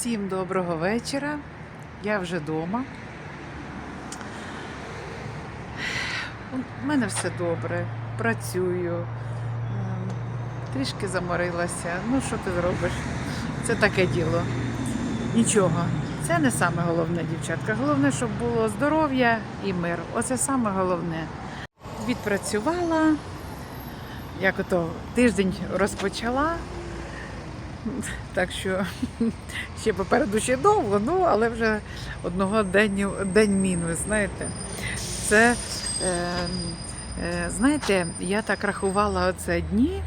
Всім доброго вечора. Я вже вдома. У мене все добре. Працюю. Ем, Трішки заморилася. Ну, що ти зробиш? Це таке діло. Нічого. Це не саме головне, дівчатка. Головне, щоб було здоров'я і мир. Оце саме головне. Відпрацювала. Як ото тиждень розпочала. Так що ще попереду ще довго, ну але вже одного день, день мінус, знаєте. Це, е, е, знаєте, я так рахувала оце дні,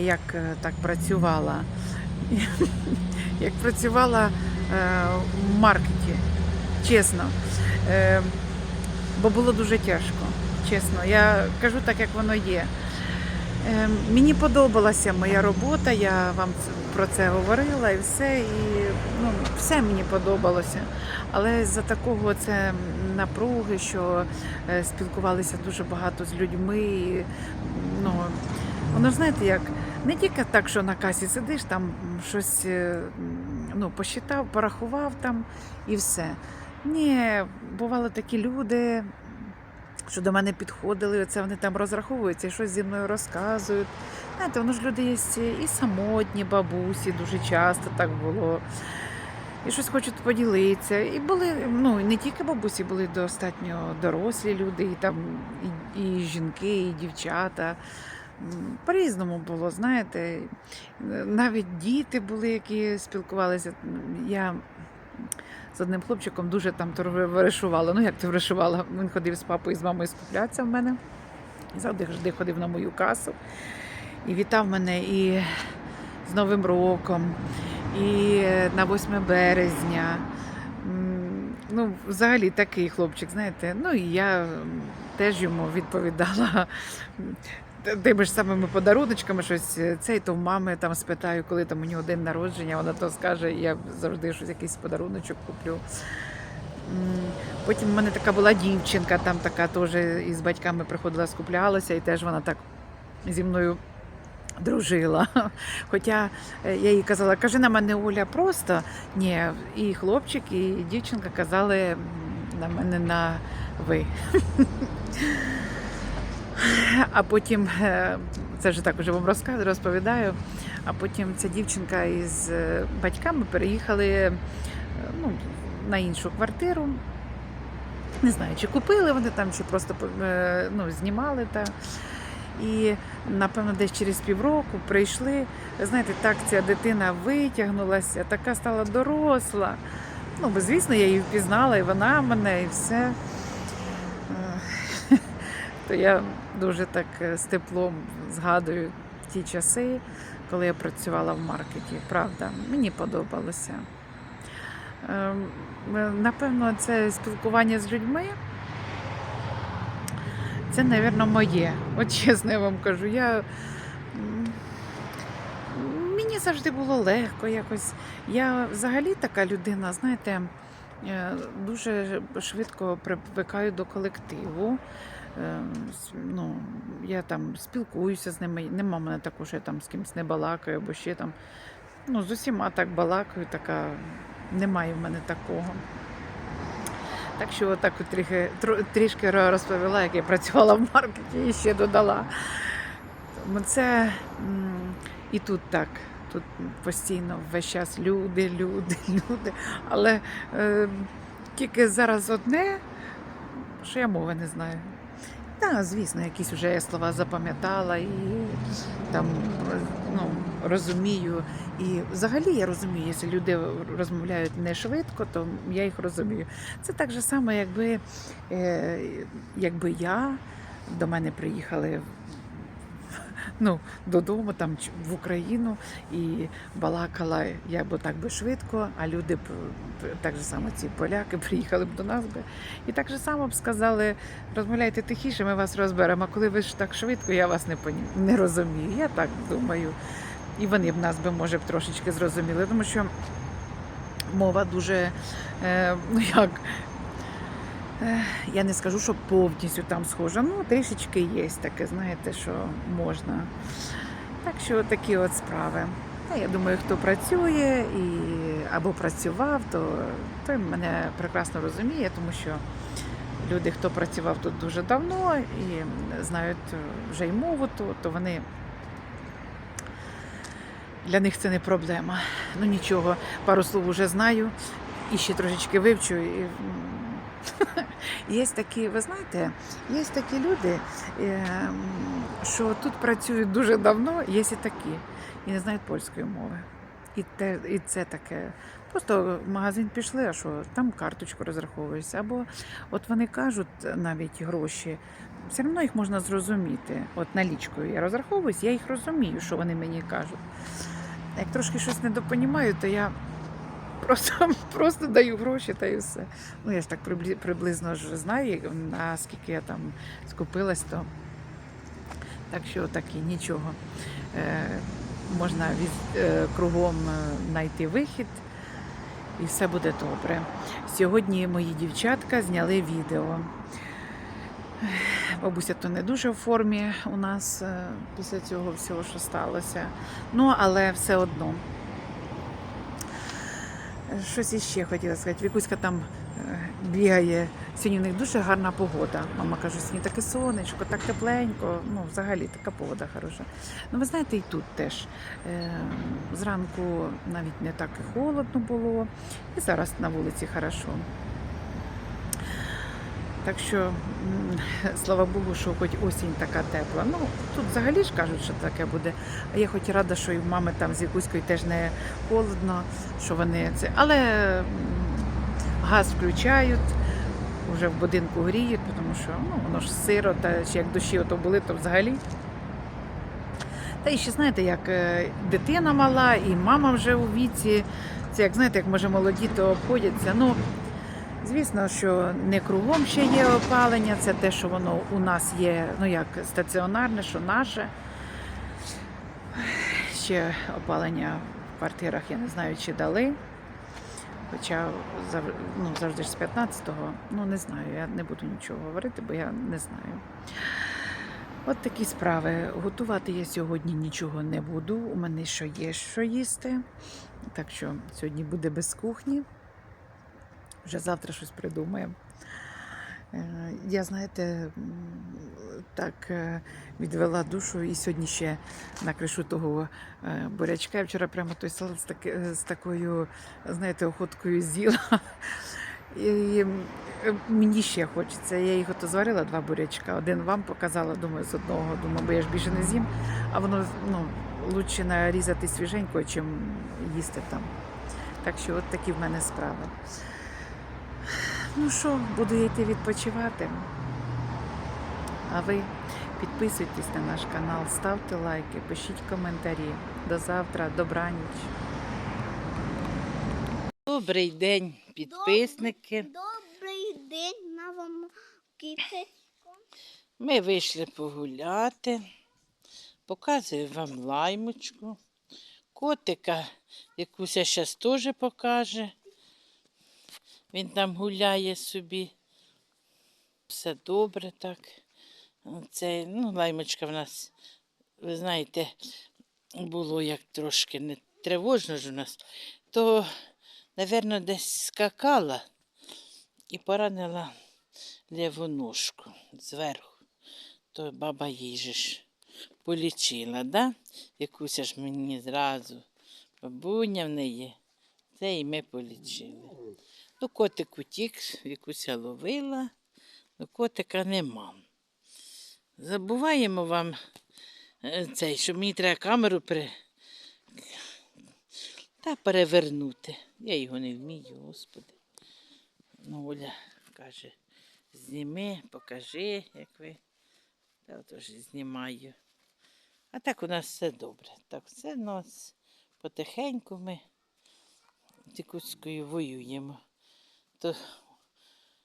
як е, так працювала. Як працювала е, в маркеті, чесно. Е, бо було дуже тяжко, чесно. Я кажу так, як воно є. Е, Мені подобалася моя робота, я вам про це говорила і все. І ну, все мені подобалося. Але за такого це напруги, що е, спілкувалися дуже багато з людьми. І, ну, воно знаєте, як не тільки так, що на касі сидиш, там щось е, ну, посчитав, порахував там і все. Ні, бували такі люди, що до мене підходили, оце вони там розраховуються, і щось зі мною розказують. Знаєте, воно ж люди є і самотні бабусі, дуже часто так було. І щось хочуть поділитися. І були, ну, не тільки бабусі, були достатньо дорослі люди, і там і, і жінки, і дівчата. По-різному було, знаєте. Навіть діти були, які спілкувалися. Я з одним хлопчиком дуже там товаришувала. Ну, як товаришувала, він ходив з папою і з мамою скуплятися в мене. І завжди ходив на мою касу. І вітав мене і з Новим роком, і на 8 березня. Ну, взагалі такий хлопчик, знаєте. Ну і я теж йому відповідала тими ж самими подаруночками, щось е, цей, то в мами там спитаю, коли там у нього день народження, вона то скаже, я завжди щось якийсь подаруночок куплю. Потім в мене така була дівчинка, там така теж із батьками приходила, скуплялася, і теж вона так зі мною дружила. Хоча е, я їй казала, кажи на мене Оля просто. Ні, і хлопчик, і дівчинка казали на мене на ви. А потім, е, це вже так уже вам розповідаю. А потім ця дівчинка із е, батьками переїхали е, ну, на іншу квартиру. Не знаю, чи купили вони там, чи просто ну, знімали та. І напевно десь через півроку прийшли. Знаєте, так ця дитина витягнулася, така стала доросла. Ну, звісно, я її впізнала, і вона мене, і все. То я дуже так е, з теплом згадую ті часи, коли я працювала в маркеті. Правда, мені подобалося. Ем, е, Напевно, це спілкування з людьми. Це, мабуть, моє. От чесно я вам кажу. Я... Мені завжди було легко якось. Я взагалі така людина, знаєте, е, дуже швидко привикаю до колективу. Е, с- Ну, я там спілкуюся з ними. Нема мене такого, що я там з кимось не балакаю, або ще там. Ну, з усіма так балакаю, така немає в мене такого. Так що отак от трохи, трішки розповіла, як я працювала в маркеті і ще додала. Тому Це і тут так. Тут постійно весь час люди, люди, люди. Але е, тільки зараз одне, що я мови не знаю. Так, звісно, якісь вже слова запам'ятала і там ну, розумію. І взагалі я розумію, якщо люди розмовляють не швидко, то я їх розумію. Це так же само, якби, е, якби я до мене приїхали ну, додому, там в Україну, і балакала я б так би швидко, а люди б так же само ці поляки приїхали б до нас би. І так же само б сказали, розмовляйте тихіше, ми вас розберемо. А коли ви ж так швидко, я вас не поні... не розумію. Я так думаю. І вони б нас би, може, б трошечки зрозуміли, тому що мова дуже, е, ну як, я не скажу, що повністю там схожа. Ну, трішечки є таке, знаєте, що можна. Так що такі от справи. Я думаю, хто працює і або працював, то той мене прекрасно розуміє, тому що люди, хто працював тут дуже давно і знають вже й мову, то, то вони для них це не проблема. Ну нічого, пару слов вже знаю і ще трошечки вивчу. І... Є такі, ви знаєте, є такі люди, ем, що тут працюють дуже давно, є і такі, і не знають польської мови. І, те, і це таке. Просто в магазин пішли, а що там карточку розраховуєшся. Або от вони кажуть навіть гроші, все одно їх можна зрозуміти. От налічкою я розраховуюсь, я їх розумію, що вони мені кажуть. Як трошки щось недопонімаю, то я просто, просто даю гроші та і все. Ну, я ж так приблизно ж знаю, наскільки я там скупилась, то так що такі нічого. Е, можна від, е, кругом е, знайти вихід, і все буде добре. Сьогодні мої дівчатка зняли відео. Бабуся то не дуже в формі у нас е, після цього всього, що сталося. Ну, але все одно. Щось іще хотіла сказати. Вікуська там е, бігає. Сьогодні в них дуже гарна погода. Мама каже, сьогодні таке сонечко, так тепленько. Ну, взагалі така погода хороша. Ну, ви знаєте, і тут теж. Е, Зранку навіть не так і холодно було, і зараз на вулиці хорошо. Так що, слава Богу, що хоч осінь така тепла. Ну, тут взагалі ж кажуть, що таке буде. А я хоч рада, що і в мами там з Якуською теж не холодно, що вони це. Але газ включають, вже в будинку гріють, тому що ну, воно ж сиро, та як дощі ото були, то взагалі. Та і ще знаєте, як е, дитина мала, і мама вже у віці. Це як знаєте, як може молоді, то обходяться. Ну, звісно, що не кругом ще є опалення, це те, що воно у нас є, ну як стаціонарне, що наше. Ще опалення в квартирах я не знаю, чи дали. Хоча ну, завжди ж з 15-го, ну не знаю, я не буду нічого говорити, бо я не знаю. От такі справи. Готувати я сьогодні нічого не буду. У мене що є, що їсти. Так що сьогодні буде без кухні. Вже завтра щось придумаємо. Е, Я, знаєте, так е, відвела душу і сьогодні ще накришу того е, бурячка. Я вчора прямо той салат з, таки- з такою, знаєте, охоткою з'їла. І мені ще хочеться. Я їх ото зварила два бурячка. Один вам показала, думаю, з одного, думаю, бо я ж більше не з'їм. А воно ну, лучше нарізати свіженько, чим їсти там. Так що от такі в мене справи. Ну що, буду йти відпочивати. А ви підписуйтесь на наш канал, ставте лайки, пишіть коментарі. До завтра, добраніч. Добрий день, підписники. Добрий день на вам кітечко. Ми вийшли погуляти. Показую вам лаймочку. Котика якусь зараз теж покаже. Він там гуляє собі. Все добре так. Це, ну, лаймочка в нас, ви знаєте, було як трошки не тривожно ж у нас, то, напевно, десь скакала і поранила ліву ножку зверху. То баба їй же ж полічила, да? Якуся ж мені зразу. Бабуня в неї. Це і ми полічили. Ну, котик утік, якуся ловила, ну котика нема. Забуваємо вам е, цей, що мені треба камеру при... та перевернути. Я його не вмію, господи. Ну, Оля каже, зніми, покажи, як ви. Та отож знімаю. А так у нас все добре. Так, все нас потихеньку ми з Якутською воюємо. То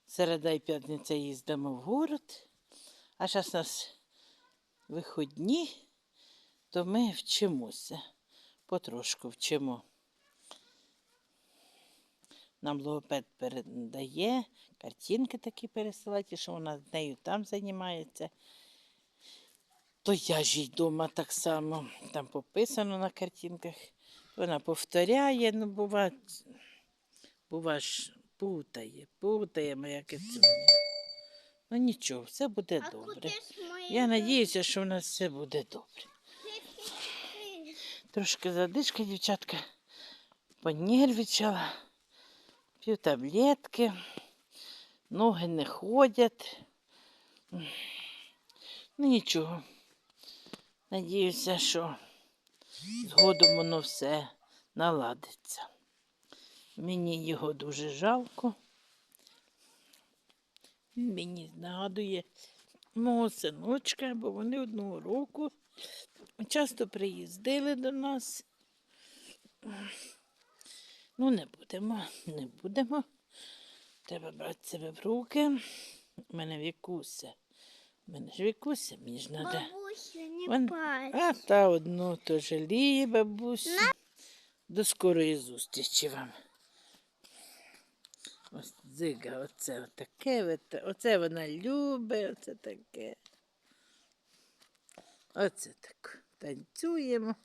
середа і п'ятниця їздимо в город, а зараз у нас виходні, то ми вчимося. Потрошку вчимо. Нам логопед передає, картинки такі пересилати, що вона з нею там займається. То я ж й вдома так само. Там пописано на картинках, Вона повторяє, ну бува, бува ж путає, путає моя кицюня. Ну нічого, все буде добре. Я надіюся, що в нас все буде добре. Трошки задишка, дівчатка, понервничала, п'ю таблетки, ноги не ходять. Ну нічого. Надіюся, що згодом воно все наладиться. Мені його дуже жалко. Він мені нагадує мого синочка, бо вони одного року часто приїздили до нас. Ну, не будемо, не будемо. Треба брати себе в руки. У мене вікуся. У мене ж вікуся, мені ж треба. Бабусю, не Вон- А та одно то жаліє бабусю. До скорої зустрічі вам. Ось дзига, оце таке, оце, вона любить, оце таке. Оце так. Танцюємо,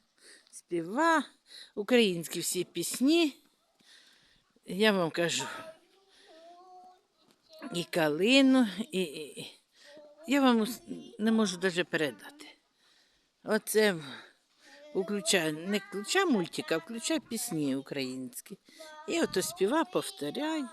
співа, українські всі пісні. Я вам кажу. І калину, і, і, і. я вам не можу навіть передати. Оце включай, не включай мультика, а включай пісні українські. І ото співа, повторяє.